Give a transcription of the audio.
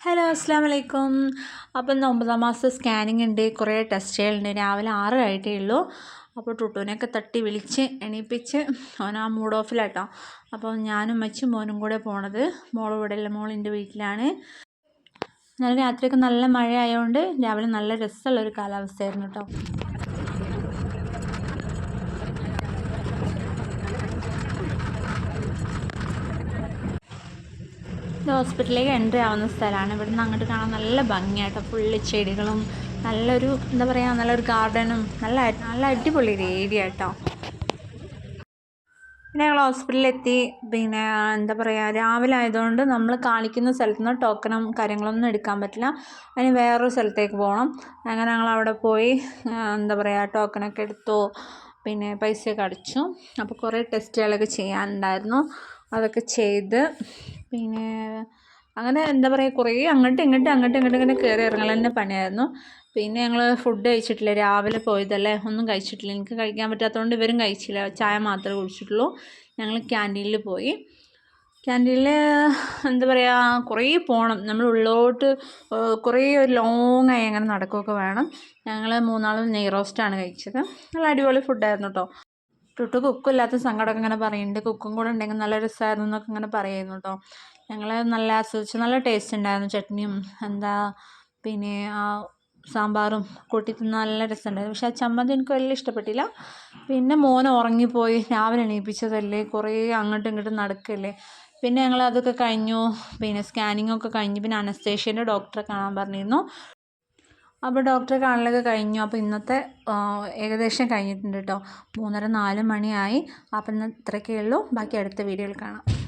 Hello അസ്സാം വലൈക്കും അപ്പം ഇന്ന് ഒമ്പതാം മാസം സ്കാനിങ് ഉണ്ട്. കുറേ ടെസ്റ്റുകളുണ്ട് രാവിലെ ആറ് ആയിട്ടേ ഉള്ളൂ. അപ്പോൾ ടുട്ടുവിനെയൊക്കെ തട്ടി വിളിച്ച് എണീപ്പിച്ച് അവൻ ആ മൂഡ് ഓഫിലാട്ടോ അപ്പോൾ ഞാനും അമ്മച്ചും മോനും കൂടെ പോണത്. മോൾ ഇവിടെ ഇല്ല. മോൾ എന്റെ വീട്ടിലാണ്. നല്ല രാത്രിയൊക്കെ നല്ല മഴ ആയതുകൊണ്ട് രാവിലെ നല്ല രസമുള്ളൊരു കാലാവസ്ഥയായിരുന്നു കേട്ടോ ഇത് ഹോസ്പിറ്റലിലേക്ക് എൻട്രി ആവുന്ന സ്ഥലമാണ്. ഇവിടെ നിന്ന് അങ്ങോട്ട് കാണാൻ നല്ല ഭംഗിയായിട്ട് ഫുള്ള് ചെടികളും നല്ലൊരു എന്താ പറയുക നല്ലൊരു ഗാർഡനും നല്ല നല്ല അടിപൊളി ഒരു ഏരിയ കേട്ടോ പിന്നെ ഞങ്ങൾ ഹോസ്പിറ്റലിലെത്തി. പിന്നെ എന്താ പറയുക രാവിലെ ആയതുകൊണ്ട് നമ്മൾ കാണിക്കുന്ന സ്ഥലത്ത് നിന്ന് ടോക്കണും കാര്യങ്ങളൊന്നും എടുക്കാൻ പറ്റില്ല. അതിന് വേറൊരു സ്ഥലത്തേക്ക് പോകണം. അങ്ങനെ ഞങ്ങൾ അവിടെ പോയി എന്താ പറയുക ടോക്കണൊക്കെ എടുത്തു. പിന്നെ പൈസയൊക്കെ അടച്ചു. അപ്പോൾ കുറേ ടെസ്റ്റുകളൊക്കെ ചെയ്യാനുണ്ടായിരുന്നു. അതൊക്കെ ചെയ്ത് പിന്നെ അങ്ങനെ എന്താ പറയുക കുറേ അങ്ങോട്ടും ഇങ്ങോട്ടും അങ്ങോട്ടും ഇങ്ങോട്ടും ഇങ്ങനെ കയറി ഇറങ്ങൽ തന്നെ പണിയായിരുന്നു. പിന്നെ ഞങ്ങൾ ഫുഡ് കഴിച്ചിട്ടില്ല. രാവിലെ പോയതല്ലേ ഒന്നും കഴിച്ചിട്ടില്ല. എനിക്ക് കഴിക്കാൻ പറ്റാത്തതുകൊണ്ട് ഇവരും കഴിച്ചില്ല. ചായ മാത്രമേ കുടിച്ചിട്ടുള്ളൂ. ഞങ്ങൾ ക്യാന്റീനിൽ പോയി. ക്യാന്റീനിൽ എന്താ പറയുക കുറേ പോകണം നമ്മൾ ഉള്ളോട്ട് കുറേ ഒരു ലോങ് ആയി അങ്ങനെ നടക്കുകയൊക്കെ വേണം. ഞങ്ങൾ മൂന്നാളും നെയ് റോസ്റ്റാണ് കഴിച്ചത്. നല്ല അടിപൊളി ഫുഡായിരുന്നു കേട്ടോ ടുട്ടു കുക്കില്ലാത്ത സങ്കടമൊക്കെ ഇങ്ങനെ പറയുന്നുണ്ട് കുക്കും കൂടെ ഉണ്ടെങ്കിൽ നല്ല രസമായിരുന്നു എന്നൊക്കെ ഇങ്ങനെ പറയുന്നു കേട്ടോ. ഞങ്ങൾ നല്ല ആസ്വദിച്ച്. നല്ല ടേസ്റ്റ് ഉണ്ടായിരുന്നു. ചട്നിയും എന്താ പിന്നെ ആ സാമ്പാറും കൂട്ടി നല്ല രസമുണ്ടായിരുന്നു. പക്ഷെ ആ ചമ്മന്തി എനിക്ക് വലിയ ഇഷ്ടപ്പെട്ടില്ല. പിന്നെ മോൻ ഉറങ്ങിപ്പോയി. രാവിലെ എണീപ്പിച്ചതല്ലേ? കുറേ അങ്ങോട്ടും ഇങ്ങോട്ടും നടക്കല്ലേ? പിന്നെ ഞങ്ങൾ അതൊക്കെ കഴിഞ്ഞു. പിന്നെ സ്കാനിങ്ങൊക്കെ കഴിഞ്ഞു. പിന്നെ അനസ്തേഷ്യന്റെ ഡോക്ടറെ കാണാൻ പറഞ്ഞിരുന്നു. അപ്പോൾ ഡോക്ടറെ കാണലൊക്കെ കഴിഞ്ഞു. അപ്പോൾ ഇന്നത്തെ ഏകദേശം കഴിഞ്ഞിട്ടുണ്ട് കേട്ടോ മൂന്നര നാല് മണിയായി. അപ്പം ഇന്ന് ഇത്രയൊക്കെ ഉള്ളൂ. ബാക്കി അടുത്ത വീഡിയോയിൽ കാണാം.